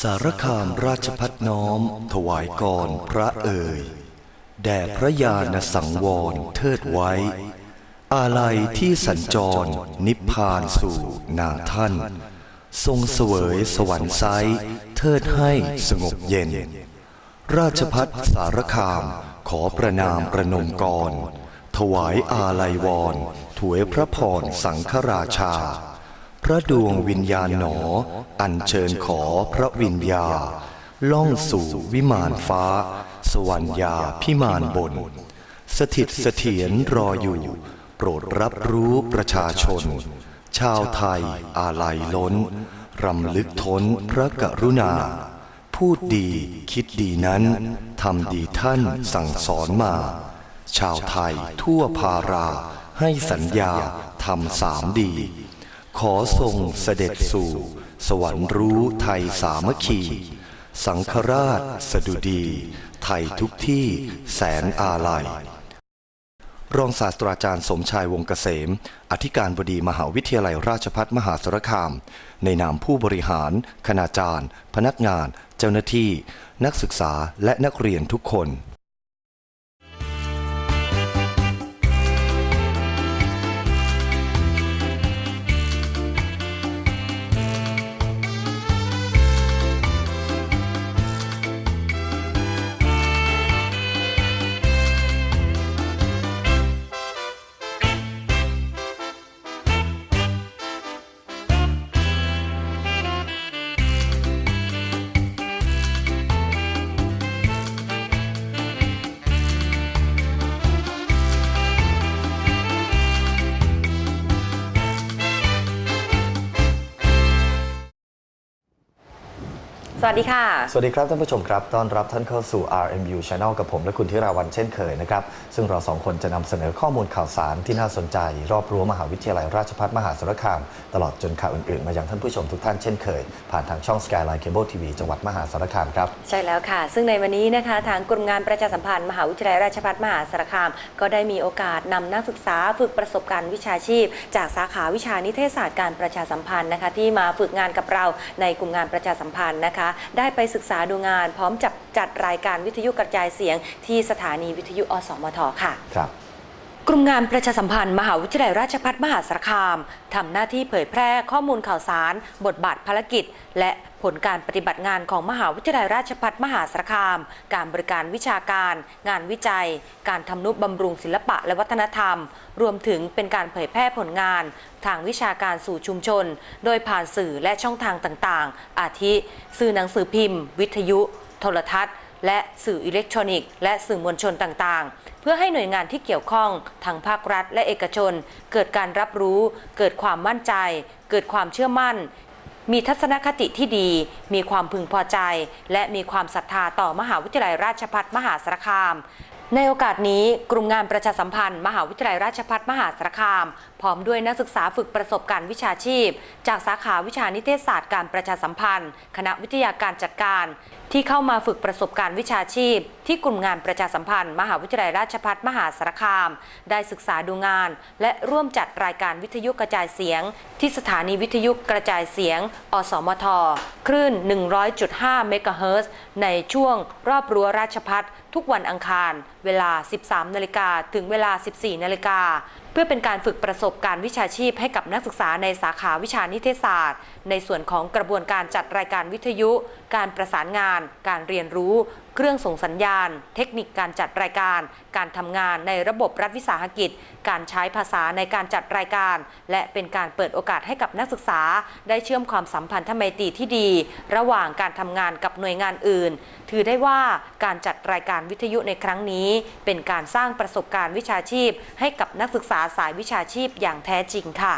สารคามราชพัฒน้อม ถวายกรพระเอ่ย แด่พระญาณสังวรเทิดไว้ อาลัยที่สัญจรนิพพานสู่นาท่าน ทรงเสวยสวรรค์ไซเทิดให้สงบเย็น ราชพัฒสารคามขอประนามประนมกร ถวายอาลัยวรถวยพระพรสังฆราชา ระดวงวิญญาณหนอ อัญเชิญขอพระวิญญา ล่องสู่วิมานฟ้า สวรรยาพิมานบน สถิตเสถียรรออยู่ โปรดรับรู้ประชาชน ชาวไทยอาลัยล้น รำลึกทนพระกรุณา พูดดีคิดดีนั้นทำดีท่านสั่งสอนมา ชาวไทยทั่วพาราให้สัญญาทำสามดี ขอทรงเสด็จสู่ สวรรค์รู้ไทยสามัคคี สังฆราชสดุดี ไทยทุกที่แสนอาลัย รองศาสตราจารย์สมชายวงเกษม อธิการบดีมหาวิทยาลัยราชพัฒมหาสารคาม ในนามผู้บริหาร คณาจารย์ พนักงาน เจ้าหน้าที่ นักศึกษาและนักเรียนทุกคน ดีค่ะ สวัสดีครับท่านผู้ชมครับต้อนรับท่านเข้าสู่ RMU Channel กับผมและคุณธิราวันเช่นเคยนะครับ ซึ่งเราสองคนจะนำเสนอข้อมูลข่าวสารที่น่าสนใจ รอบรั้วมหาวิทยาลัยราชภัฏมหาสารคาม ตลอดจนข่าวอื่น ๆ มายังท่านผู้ชมทุกท่านเช่นเคย ผ่านทางช่อง Skyline Cable TV จังหวัดมหาสารคามครับ ใช่แล้วค่ะ ซึ่งในวันนี้นะคะทางกลุ่มงานประชาสัมพันธ์มหาวิทยาลัยราชภัฏมหาสารคาม ก็ได้มีโอกาสนำนักศึกษาฝึกประสบการณ์วิชาชีพ จากสาขาวิชานิเทศศาสตร์การประชาสัมพันธ์นะคะที่มาฝึกงานกับเราในกลุ่มงานประชาสัมพันธ์นะคะได้ไปศึกษาดูงาน พร้อมจับจัดรายการวิทยุกระจายเสียงที่สถานีวิทยุอสมทค่ะ ครับ กลุ่มงานประชาสัมพันธ์มหาวิทยาลัยราชภัฏมหาสารคามทำหน้าที่เผยแพร่ข้อมูลข่าวสาร บทบาทภารกิจ และผลการปฏิบัติงานของมหาวิทยาลัยราชภัฏมหาสารคาม การบริการวิชาการ งานวิจัย การทำนุบำรุงศิลปะและวัฒนธรรม รวมถึงเป็นการเผยแพร่ผลงาน ทางวิชาการสู่ชุมชน โดยผ่านสื่อและช่องทางต่างๆ อาทิ สื่อหนังสือพิมพ์ วิทยุ โทรทัศน์และสื่ออิเล็กทรอนิกส์และสื่อมวลชนต่างๆ เพื่อให้หน่วยงานที่เกี่ยวข้องทั้งภาครัฐและเอกชน เกิดการรับรู้ เกิดความมั่นใจ เกิดความเชื่อมั่น มีทัศนคติที่ดี มีความพึงพอใจ และมีความศรัทธาต่อมหาวิทยาลัยราชภัฏมหาสารคามในโอกาสนี้กลุ่มงานประชาสัมพันธ์ มหาวิทยาลัยราชภัฏมหาสารคาม พร้อมด้วยนักศึกษาฝึกประสบการณ์วิชาชีพ จากสาขาวิชานิเทศศาสตร์การประชาสัมพันธ์ คณะวิทยาการจัดการ ที่เข้ามาฝึกประสบการณ์วิชาชีพ ที่กลุ่มงานประชาสัมพันธ์ มหาวิทยาลัยราชภัฏมหาสารคาม ได้ศึกษาดูงาน และร่วมจัดรายการวิทยุกระจายเสียง ที่สถานีวิทยุกระจายเสียง อสมท คลื่น 100.5 เมกะเฮิรตซ์ในช่วงรอบรั้วราชพัฒทุกวันอังคาร เวลา 13 นาฬิกาถึงเวลา 14 นาฬิกา เพื่อเป็นการฝึกประสบการณ์วิชาชีพให้กับนักศึกษาในสาขาวิชานิเทศศาสตร์ ในส่วนของกระบวนการจัดรายการวิทยุ การประสานงาน การเรียนรู้ เครื่องส่งสัญญาณ เทคนิคการจัดรายการ การทำงานในระบบรัฐวิสาหกิจ การใช้ภาษาในการจัดรายการ และเป็นการเปิดโอกาสให้กับนักศึกษา ได้เชื่อมความสัมพันธไมตรีที่ดี ระหว่างการทำงานกับหน่วยงานอื่น ถือได้ว่าการจัดรายการวิทยุในครั้งนี้ เป็นการสร้างประสบการณ์วิชาชีพ ให้กับนักศึกษาสายวิชาชีพอย่างแท้จริงค่ะ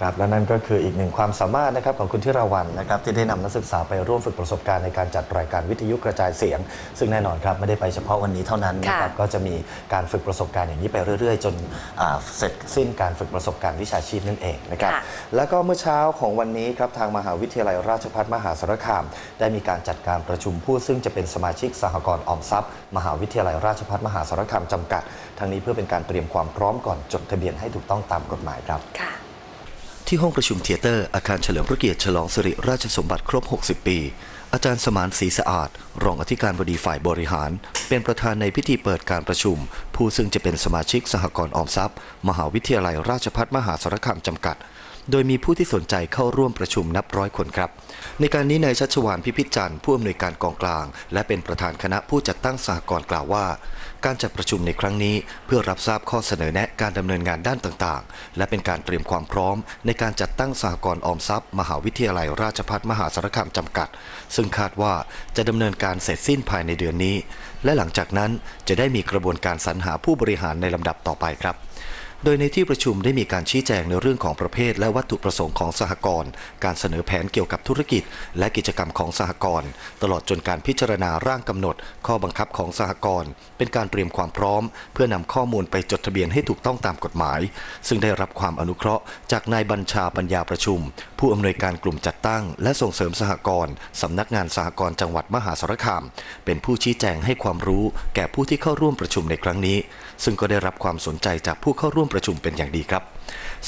ครับและนั่นก็คืออีกหนึ่งความสามารถนะครับของคุณธิราวันนะครับที่ได้นำนักศึกษาไปร่วมฝึกประสบการณ์ในการจัดรายการวิทยุกระจายเสียง ซึ่งแน่นอนครับไม่ได้ไปเฉพาะวันนี้เท่านั้นนะครับค่ะก็จะมีการฝึกประสบการณ์อย่างนี้ไปเรื่อย ๆ จนอ่าเสร็จสิ้นการฝึกประสบการณ์วิชาชีพนั่นเองนะครับค่ะแล้วก็เมื่อเช้าของวันนี้ครับทางมหาวิทยาลัยราชภัฏมหาสารคาม ได้มีการจัดการประชุมผู้ซึ่งจะเป็นสมาชิกสหกรณ์ออมทรัพย์ มหาวิทยาลัยราชภัฏมหาสารคามจำกัด ทั้งนี้เพื่อเป็นการเตรียมความพร้อมก่อนจดทะเบียนให้ถูกต้องตามกฎหมายครับค่ะ ที่ห้องประชุมเทเตอร์อาคารเฉลิมพระเกียรติฉลองสิริราชสมบัติครบ 60 ปี อาจารย์สมานศรีสะอาด รองอธิการบดีฝ่ายบริหาร เป็นประธานในพิธีเปิดการประชุม ผู้ซึ่งจะเป็นสมาชิกสหกรณ์ออมทรัพย์ มหาวิทยาลัยราชภัฏมหาสารคามจำกัด โดยมีผู้ที่สนใจเข้าร่วมประชุมนับร้อยคนครับ ในการนี้นายชัชวานพิพิจันทร์ผู้อำนวยการกองกลาง และเป็นประธานคณะผู้จัดตั้งสหกรณ์กล่าวว่า การจัดประชุมในครั้งนี้เพื่อรับทราบข้อเสนอแนะการดำเนินงานด้านต่างๆ และเป็นการเตรียมความพร้อม ในการจัดตั้งสหกรณ์ออมทรัพย์ มหาวิทยาลัยราชภัฏมหาสารคามจำกัด ซึ่งคาดว่าจะดำเนินการเสร็จสิ้นภายในเดือนนี้ และหลังจากนั้นจะได้มีกระบวนการสรรหาผู้บริหารในลำดับต่อไปครับ โดยในที่ประชุมได้มีการชี้แจงในเรื่องของประเภท และวัตถุประสงค์ของสหกรณ์การเสนอแผนเกี่ยวกับธุรกิจ และกิจกรรมของสหกรณ์ตลอดจนการพิจารณาร่างกำหนด ข้อบังคับของสหกรณ์เป็นการเตรียมความพร้อม เพื่อนำข้อมูลไปจดทะเบียนให้ถูกต้องตามกฎหมาย ซึ่งได้รับความอนุเคราะห์จากนายบัญชาปัญญาประชุมผู้อำนวยการกลุ่มจัดตั้ง และส่งเสริมสหกรณ์สำนักงานสหกรณ์จังหวัดมหาสารคาม เป็นผู้ชี้แจงให้ความรู้แก่ผู้ที่เข้าร่วมประชุมในครั้งนี้ ซึ่งก็ได้รับความสนใจจากผู้เข้าร่วมประชุมเป็นอย่างดีครับ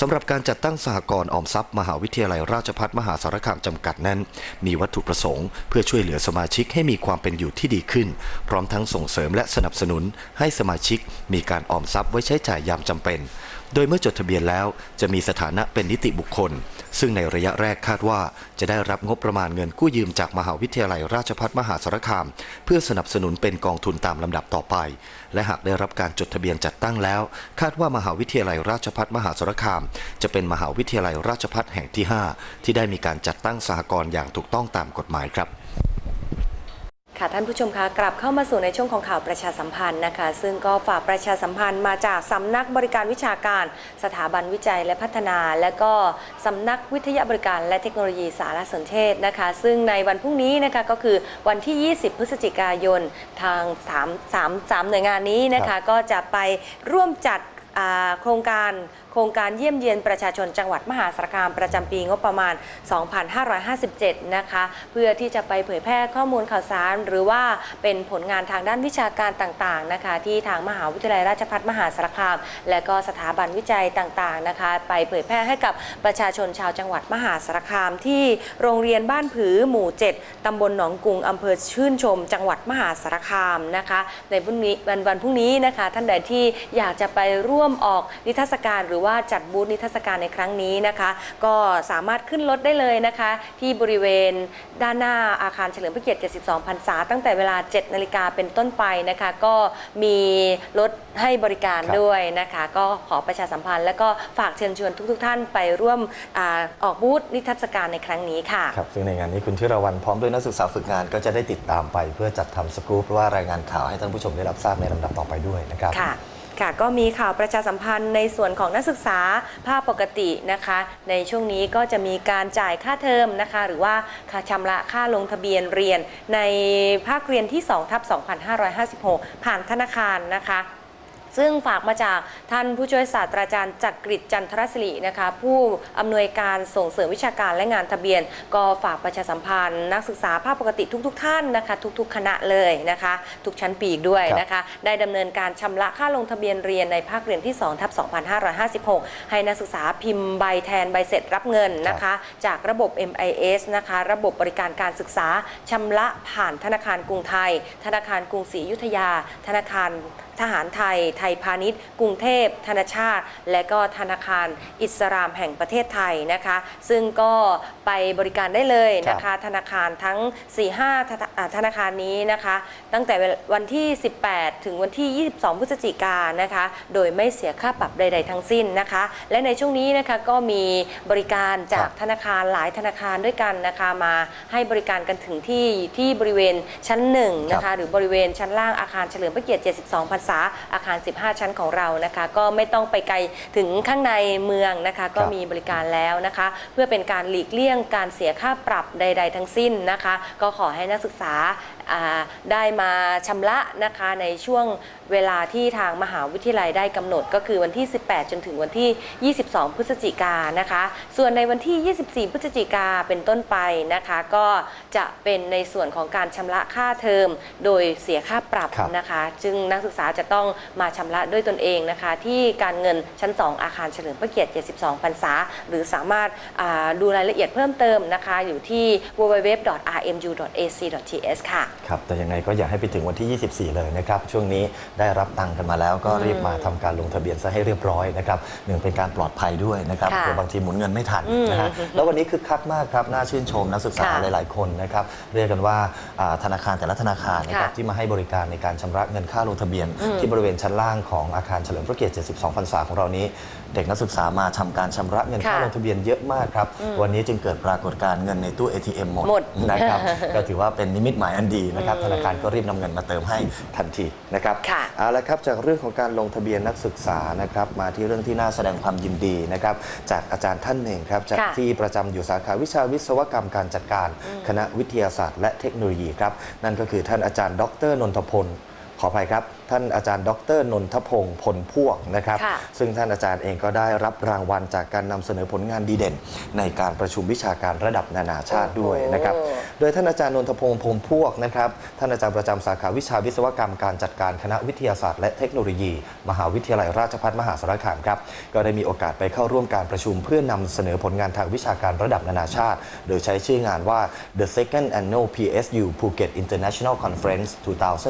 สำหรับการจัดตั้งสหกรณ์ออมทรัพย์มหาวิทยาลัยราชภัฏมหาสารคามจำกัดนั้น มีวัตถุประสงค์ เพื่อช่วยเหลือสมาชิกให้มีความเป็นอยู่ที่ดีขึ้น พร้อมทั้งส่งเสริมและสนับสนุน ให้สมาชิกมีการออมทรัพย์ไว้ใช้จ่ายยามจำเป็น โดยเมื่อจดทะเบียนแล้วจะมีสถานะเป็นนิติบุคคล ซึ่งในระยะแรกคาดว่าจะได้รับงบประมาณเงินกู้ยืมจากมหาวิทยาลัยราชภัฏมหาสารคาม เพื่อสนับสนุนเป็นกองทุนตามลำดับต่อไป และหากได้รับการจดทะเบียนจัดตั้งแล้ว คาดว่ามหาวิทยาลัยราชภัฏมหาสารคาม จะเป็นมหาวิทยาลัยราชภัฏแห่งที่ 5 ที่ได้มีการจัดตั้งสหกรณ์อย่างถูกต้องตามกฎหมายครับ ค่ะท่านผู้ชมคะกลับเข้ามาสู่ในช่วงของข่าวประชาสัมพันธ์นะคะ ซึ่งก็ฝากประชาสัมพันธ์มาจากสำนักบริการวิชาการ สถาบันวิจัยและพัฒนา และก็สำนักวิทยาบริการและเทคโนโลยีสารสนเทศนะคะ ซึ่งในวันพรุ่งนี้นะคะก็คือวันที่ 20 พฤศจิกายนทาง3 3 3หน่วยงานนี้นะคะ ก็จะไปร่วมจัดโครงการโครงการเยี่ยมเยียนประชาชนจังหวัดมหาสารคามประจำปีงบประมาณ 2557 นะคะ เพื่อที่จะไปเผยแพร่ข้อมูลข่าวสาร หรือว่าเป็นผลงานทางด้านวิชาการต่างๆนะคะ ที่ทางมหาวิทยาลัยราชภัฏมหาสารคาม และก็สถาบันวิจัยต่างๆนะคะ ไปเผยแพร่ให้กับประชาชนชาวจังหวัดมหาสารคาม ที่โรงเรียนบ้านผือหมู่ 7ตำบลหนองกุงอำเภอชื่นชม จังหวัดมหาสารคามนะคะ ในพรุ่งนี้วันวันพรุ่งนี้นะคะ ท่านใดที่อยากจะไปร่วมออกนิทรรศการหรือว่าจัดบูธนิทรรศการในครั้งนี้นะคะ ก็สามารถขึ้นรถได้เลยนะคะ ที่บริเวณด้านหน้าอาคารเฉลิมพระเกียรติ 72 พรรษา ตั้งแต่เวลา 7 นาฬิกาเป็นต้นไปนะคะ ก็มีรถให้บริการครับด้วยนะคะ ก็ขอประชาสัมพันธ์ และก็ฝากเชิญชวนทุกๆท่านไปร่วมอาออกบูธนิทรรศการในครั้งนี้ค่ะครับซึ่งในงานนี้คุณชิราวันพร้อมด้วยนักศึกษาฝึกงานก็จะได้ติดตามไป เพื่อจัดทำสกู๊ปหรือว่ารายงานข่าวให้ท่านผู้ชมได้รับทราบในลำดับต่อไปด้วยนะครับค่ะ ค่ะ ก็มีข่าวประชาสัมพันธ์ในส่วนของนักศึกษาภาพปกตินะคะ ในช่วงนี้ก็จะมีการจ่ายค่าเทอมนะคะ หรือว่าค่าชำระค่าลงทะเบียนเรียนในภาคเรียนที่2ทับ2556 ผ่านธนาคารนะคะ ซึ่งฝากมาจากท่านผู้ช่วยศาสตราจารย์จักริดจันทรศิรินะคะ ผู้อำนวยการส่งเสริมวิชาการและงานทะเบียน ก็ฝากประชาสัมพันธ์ นักศึกษาภาคปกติทุก ๆท่านนะคะ ทุก ๆ คณะเลยนะคะ ทุกชั้นปีกด้วยนะคะ ได้ดำเนินการชำระค่าลงทะเบียนเรียนในภาคเรียนที่2ทับ2556 ให้นักศึกษาพิมพ์ใบแทนใบเสร็จรับเงินนะคะ จากระบบ MIS นะคะ ระบบบริการการศึกษาชำระผ่านธนาคารกรุงไทย ธนาคารกรุงศรีอยุธยา ธนาคารทหารไทย ไทยพาณิชย์ กรุงเทพ ธนาชาติ และก็ธนาคารอิสลามแห่งประเทศไทยนะคะ ซึ่งก็ไปบริการได้เลยนะคะ ธนาคารทั้ง 4-5ธนาอ่าธนาคารนี้นะคะ ตั้งแต่วันที่ 18 ถึงวันที่ 22 พฤศจิกายนนะคะ โดยไม่เสียค่าปรับใด ๆ ทั้งสิ้นนะคะ และในช่วงนี้นะคะก็มีบริการจากธนาคารหลายธนาคารด้วยกันนะคะมาให้บริการกันถึงที่ที่บริเวณชั้นหนึ่งนะคะหรือบริเวณชั้นล่างอาคารเฉลิมพระเกียรติ 72พรรษาอาคาร 15 ชั้นของเรานะคะ ก็ไม่ต้องไปไกลถึงข้างในเมืองนะคะ ก็มีบริการแล้วนะคะ เพื่อเป็นการหลีกเลี่ยงการเสียค่าปรับใด ๆ ทั้งสิ้นนะคะ ก็ขอให้นักศึกษาอ่า ได้มาชำระนะคะในช่วงเวลาที่ทางมหาวิทยาลัยได้กำหนดก็คือวันที่ 18 จนถึงวันที่ 22 พฤศจิกายนนะคะ ส่วนในวันที่ 24 พฤศจิกาเป็นต้นไปนะคะ ก็จะเป็นในส่วนของการชำระค่าเทอม โดยเสียค่าปรับครับนะคะ จึงนักศึกษาจะต้องมาชำระด้วยตนเองนะคะ ที่การเงินชั้น 2 อาคารเฉลิมพระเกียรติ 72 พรรษา หรือสามารถอ่าดูรายละเอียดเพิ่มเติมนะคะ อยู่ที่ www.rmu.ac.th ค่ะครับแต่ยังไงก็อยากให้ไปถึงวันที่ 24 เลยนะครับช่วงนี้ได้รับตังค์กันมาแล้วก็รีบมาทำการลงทะเบียนซะให้เรียบร้อยนะครับหนึ่งเป็นการปลอดภัยด้วยนะครับค่ะเดี๋ยวบางทีหมุนเงินไม่ทันอืมนะฮะแล้ววันนี้คึกคักมากครับน่าชื่นชมนักศึกษาค่ะหลาย ๆ คนนะครับเรียกกันว่าอ่าธนาคารแต่ละธนาคารนะครับค่ะที่มาให้บริการในการชำระเงินค่าลงทะเบียนอืมที่บริเวณชั้นล่างของอาคารเฉลิมพระเกียรติ 72 พรรษาของเรานี้ เด็กนักศึกษามาทำการชำระเงินค่าค่ะลงทะเบียนเยอะมากครับวันนี้จึงเกิดปรากฏการณ์เงินในตู้ ATM หมดหมด นะครับก็ถือว่าเป็นนิมิตหมายอันดีนะครับธนาคารก็รีบนำเงินมาเติมให้ทันทีนะครับค่ะเอาละครับจากเรื่องของการลงทะเบียนนักศึกษานะครับมาที่เรื่องที่น่าแสดงความยินดีนะครับจากอาจารย์ท่านหนึ่งครับจากค่ะที่ประจำอยู่สาขาวิชาวิศวกรรมการจัดการ คณะวิทยาศาสตร์ และเทคโนโลยีครับนั่นก็คือท่านอาจารย์ ดรนนทพลขออภัยครับ ท่านอาจารย์ ดรนนทพงศ์พลพวกนะครับค่ะซึ่งท่านอาจารย์เองก็ได้รับรางวัลจากการนำเสนอผลงานดีเด่น ในการประชุมวิชาการระดับนานาชาติด้วยนะครับโอ้โดยท่านอาจารย์นนทพงศ์พรหมพวกนะครับ ท่านอาจารย์ประจำสาขาวิชาวิศวกรรมการจัดการคณะวิทยาศาสตร์และเทคโนโลยี มหาวิทยาลัยราชภัฏมหาสารคามครับ ก็ได้มีโอกาสไปเข้าร่วมการประชุมเพื่อนำเสนอผลงานทางวิชาการระดับนานาชาติ โดยใช้ชื่องานว่า The Second Annual PSU Phuket International Conference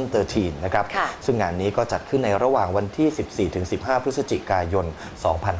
2013 นะครับค่ะซึ่งงานนี้ก็จัดขึ้นในระหว่างวันที่ 14-15 พฤศจิกายน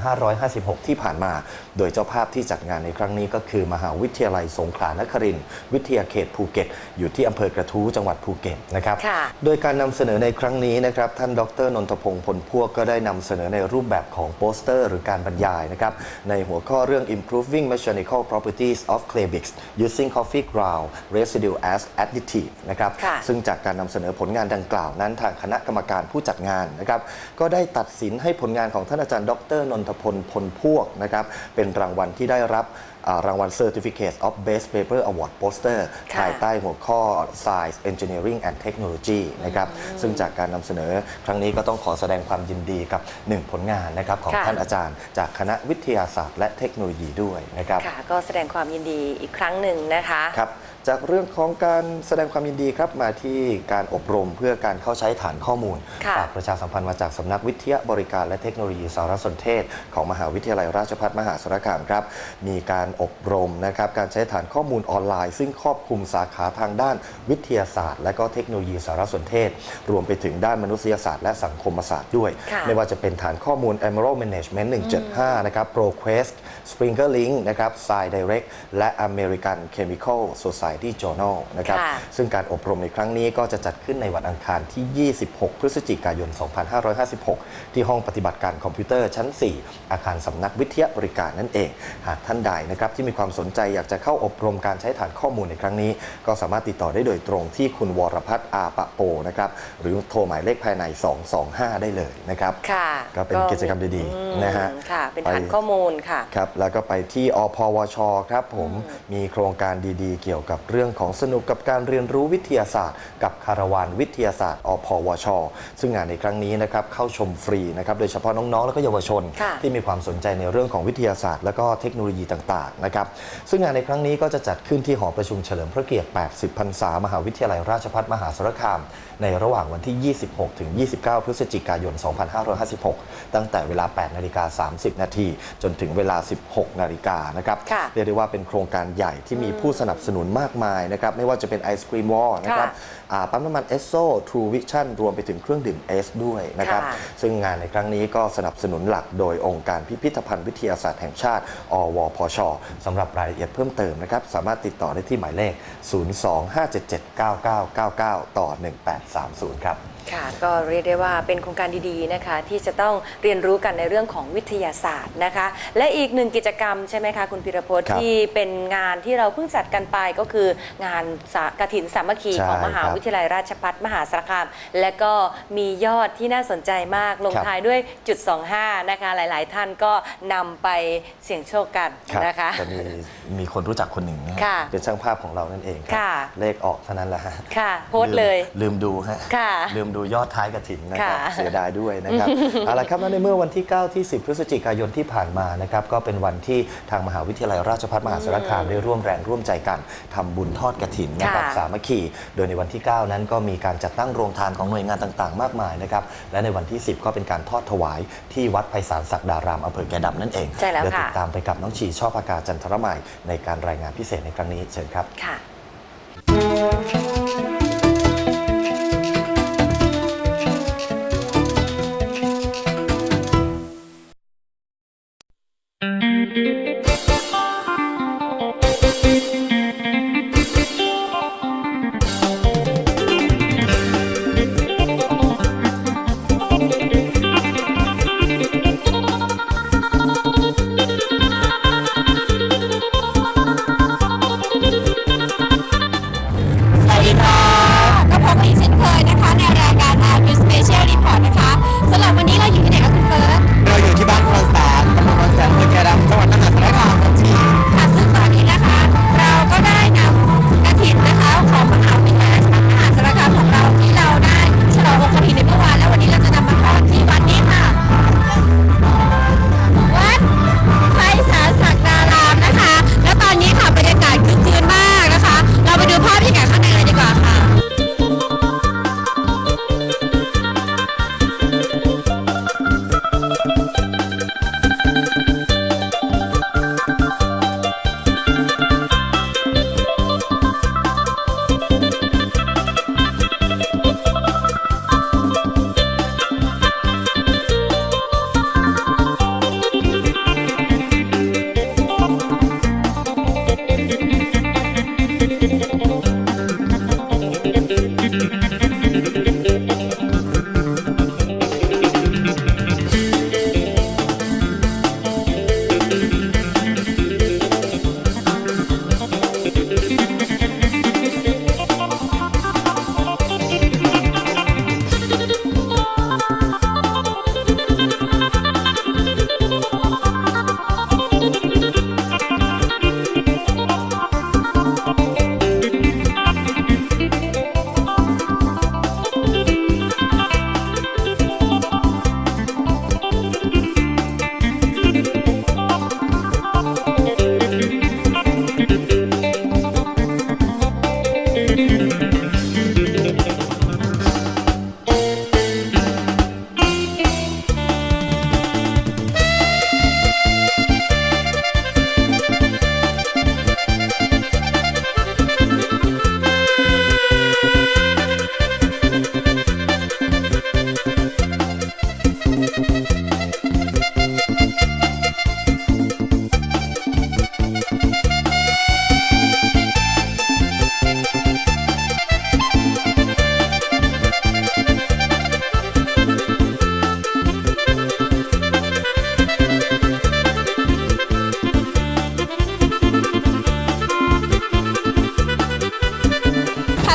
2556 ที่ผ่านมา โดยเจ้าภาพที่จัดงานในครั้งนี้ก็คือ มหาวิทยาลัยสงขลานครินทร์วิทยาเขตภูเก็ต อยู่ที่อำเภอกระทู้จังหวัดภูเก็ตนะครับค่ะโดยการนำเสนอในครั้งนี้นะครับท่านดรนนทพงศ์พลพวกก็ได้นำเสนอในรูปแบบของโปสเตอร์ หรือการบรรยายนะครับในหัวข้อเรื่อง improving mechanical properties of clay bricks using coffee ground residue as additive นะครับค่ะซึ่งจากการนำเสนอผลงานดังกล่าวนั้นทางคณะกรรมการผู้จัดงานนะครับก็ได้ตัดสินให้ผลงานของท่านอาจารย์ ดรนนทพลพลพวกนะครับเป็นรางวัลที่ได้รับอ่ารางวัล Certificate of Best Paper Award Poster ค่ะภายใต้หัวข้อ Science Engineering and Technology นะครับ ซึ่งจากการนำเสนอครั้งนี้ก็ต้องขอแสดงความยินดีกับหนึ่งผลงานนะครับของค่ะท่านอาจารย์ จากคณะวิทยาศาสตร์และเทคโนโลยีด้วยนะครับค่ะก็แสดงความยินดีอีกครั้งหนึ่งนะคะครับ จากเรื่องของการแสดงความยินดีครับมาที่การอบรมเพื่อการเข้าใช้ฐานข้อมูลค่ะฝากประชาสัมพันธ์มาจากสำนักวิทยาบริการและเทคโนโลยีสารสนเทศ ของมหาวิทยาลัยราชภัฏมหาสารคามครับ มีการอบรมนะครับการใช้ฐานข้อมูลออนไลน์ ซึ่งครอบคลุมสาขาทางด้านวิทยาศาสตร์ และก็เทคโนโลยีสารสนเทศ รวมไปถึงด้านมนุษยศาสตร์และสังคมศาสตร์ด้วย ค่ะไม่ว่าจะเป็นฐานข้อมูล Emerald Management 175 นะครับ ProQuest Springer Link นะครับ Sci Direct และ American Chemical Society Journal นะครับค่ะซึ่งการอบรมในครั้งนี้ก็จะจัดขึ้นในวันอังคารที่ 26 พฤศจิกายน 2556 ที่ห้องปฏิบัติการคอมพิวเตอร์ชั้น 4 อาคารสำนักวิทยาบริการนั่นเอง หากท่านใดนะครับที่มีความสนใจอยากจะเข้าอบรมการใช้ฐานข้อมูลในครั้งนี้ ก็สามารถติดต่อได้โดยตรงที่คุณวรพัฒน์อาปะโปนะครับหรือโทรหมายเลขภายใน 225 ได้เลยนะครับค่ะก็เป็นกิจกรรมดีๆอืมนะฮะค่ะเป็นไปฐานข้อมูลค่ะครับแล้วก็ไปที่อพวชครับผมมีโครงการดีๆ เกี่ยวกับเรื่องของสนุกกับการเรียนรู้วิทยาศาสตร์ กับคาราวานวิทยาศาสตร์อพวช ซึ่งงานในครั้งนี้นะครับเข้าชมฟรีนะครับโดยเฉพาะน้องๆ และก็เยาวชนค่ะที่มีความสนใจในเรื่องของวิทยาศาสตร์ และก็เทคโนโลยีต่างๆนะครับซึ่งงานในครั้งนี้ก็จะจัดขึ้นที่หอประชุมเฉลิมพระเกียรติ 80 พรรษามหาวิทยาลัยราชภัฏมหาสารคาม ในระหว่างวันที่ 26 ถึง 29 พฤศจิกายน 2556 ตั้งแต่เวลา 8 นาฬิกา 30 นาที จนถึงเวลา 16 นาฬิกานะครับค่ะเรียกได้ว่าเป็นโครงการใหญ่ที่มีผู้สนับสนุนมากมายนะครับ ไม่ว่าจะเป็นไอศครีมวอลนะครับค่ะอ่า ปั๊มน้ำมันเอสโซทรูวิชั่นรวมไปถึงเครื่องดื่มเอสด้วยนะครับค่ะซึ่งงานในครั้งนี้ก็สนับสนุนหลักโดยองค์การพิพิธภัณฑ์วิทยาศาสตร์แห่งชาติ อวพชสำหรับรายละเอียดเพิ่มเติมนะครับ สามารถติดต่อได้ที่หมายเลข 025779999 ต่อ 1830 ครับ ค่ะ ก็เรียกได้ว่าเป็นโครงการดีๆนะคะ ที่จะต้องเรียนรู้กันในเรื่องของวิทยาศาสตร์นะคะ และอีกหนึ่งกิจกรรมใช่ไหมคะคุณพิรพจน์ครับที่เป็นงานที่เราเพิ่งจัดกันไปก็คืองานสากฐินสามัคคีใช่ของมหาครับวิทยาลัยราชภัฏมหาสารคาม และก็มียอดที่น่าสนใจมากลงครับท้ายด้วยจุด 25 นะคะ หลายๆ ท่านก็นำไปเสี่ยงโชคกันรับนะคะ จะมีมีคนรู้จักคนหนึ่งนะฮะค่ะเป็นช่างภาพของเรานั่นเองครัค่ะ เลขออกเท่านั้นแหละฮะค่ะ โพสต์เลย ลืมดูฮะค่ะ ลืมดูดูยอดท้ายกระถินนะครับค่ะ เสียดายด้วยนะครับเอาละครับแล้วในเมื่อวันที่ 9 ที่ 10 พฤศจิกายนที่ผ่านมานะครับก็เป็นวันที่ทางมหาวิทยาลัยราชภัฏมหาสารคามได้ร่วมแรงร่วมใจกันทำบุญทอดกระถินนะครับค่ะ สามัคคีโดยในวันที่ 9 นั้นก็มีการจัดตั้งโรงทานของหน่วยงานต่างๆ มากมายนะครับและในวันที่ 10 ก็เป็นการทอดถวายที่วัดไพศาลศักดารามอำเภอแก่ดำนั่นเองใช่แล้วเดี๋ยวค่ะติดตามไปกับน้องชีชอบอากาศจันทรมัยในการรายงานพิเศษในครั้งนี้เชิญครับ ค่ะ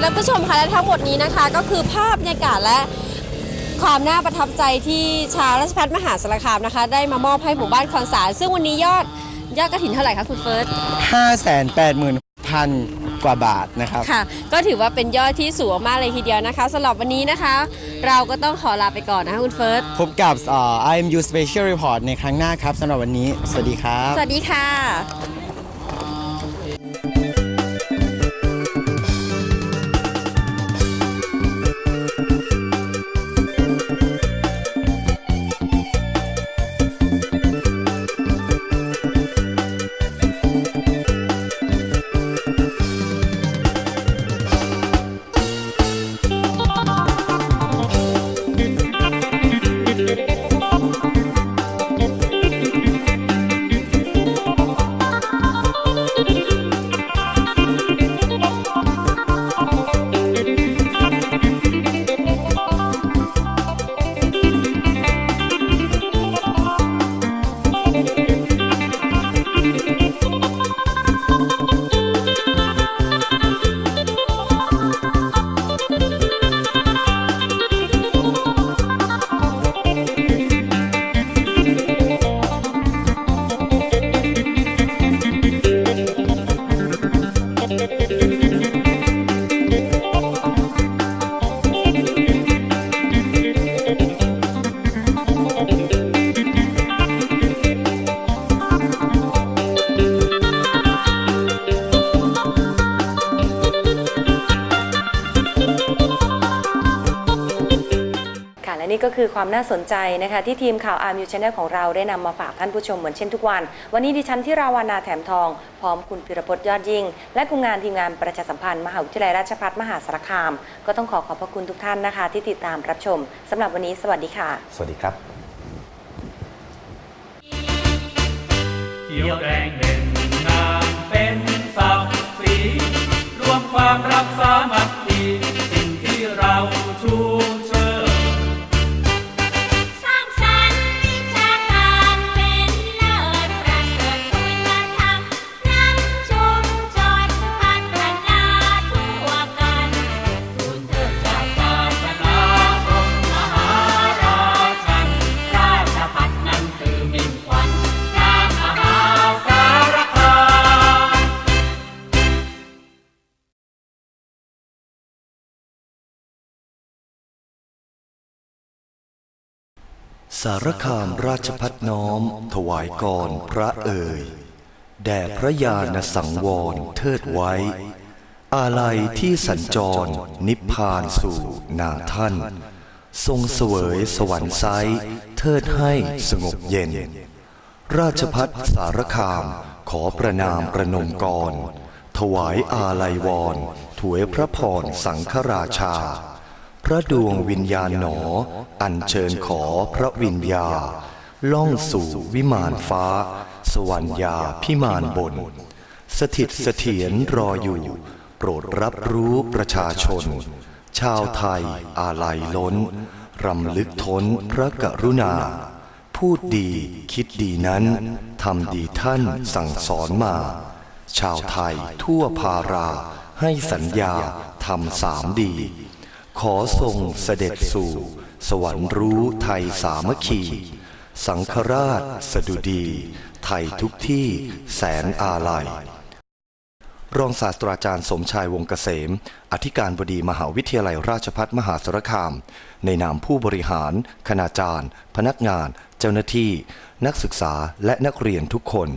ท่านผู้ชมคะและทั้งหมดนี้นะคะ ก็คือภาพบรรยากาศและความน่าประทับใจที่ชาวราชพัฒมหาสารคามนะคะ ได้มามอบให้หมู่บ้านคอนสารซึ่งวันนี้ยอดยอดกระถินเท่าไหร่คะคุณเฟิร์ส580,000กว่าบาทนะครับค่ะ ก็ถือว่าเป็นยอดที่สูงมากเลยทีเดียวนะคะสำหรับวันนี้นะคะ เราก็ต้องขอลาไปก่อนนะคะคุณเฟิร์สพบกับเอ่อ IMU Special Report ในครั้งหน้าครับสำหรับวันนี้ สวัสดีครับ สวัสดีค่ะ คือความน่าสนใจนะคะที่ทีมข่าวอาร์มยูชแนลของเราได้นำมาฝากท่านผู้ชมเหมือนเช่นทุกวัน วันนี้ดิฉันที่ราวานาแถมทอง พร้อมคุณพิรพจน์ยอดยิ่ง และกลุ่มงานทีมงานประชาสัมพันธ์มหาวิทยาลัยราชภัฏมหาสารคาม ก็ต้องขอขอบพระคุณทุกท่านนะคะ ที่ติดตามรับชมสำหรับวันนี้สวัสดีค่ะ สวัสดีครับเขียวแดงเด่นงามเป็นศักดิ์ศรีรวมความรักสามัคารคามราชพัฒน้อม ถวายก่อนพระเอ่ย แด่พระยาณสังวรเทิดไว้ อาลัยที่สัญจรนิพพานสู่นาท่าน ทรงเสวยสวรรค์ไซเทิดให้สงบเย็น ราชพัฒสารคามขอประนามประนมกร ถวายอาลัยวรถวยพระพรสังฆราชา พระดวงวิญญาณหนอ อัญเชิญขอพระวิญญา ล่องสู่วิมานฟ้า สวรรยาพิมานบน สถิตเสถียรรออยู่ โปรดรับรู้ประชาชน ชาวไทยอาลัยล้น รำลึกทนพระกรุณา พูดดีคิดดีนั้นทำดีท่านสั่งสอนมา ชาวไทยทั่วพาราให้สัญญาทำสามดี ขอทรงเสด็จสู่ สวรรค์รู้ไทยสามัคคี สังฆราชสดุดี ไทยทุกที่แสนอาลัย รองศาสตราจารย์สมชายวงเกษม อธิการบดีมหาวิทยาลัยราชภัฏมหาสารคาม ในนามผู้บริหาร คณาจารย์ พนักงาน เจ้าหน้าที่ นักศึกษาและนักเรียนทุกคน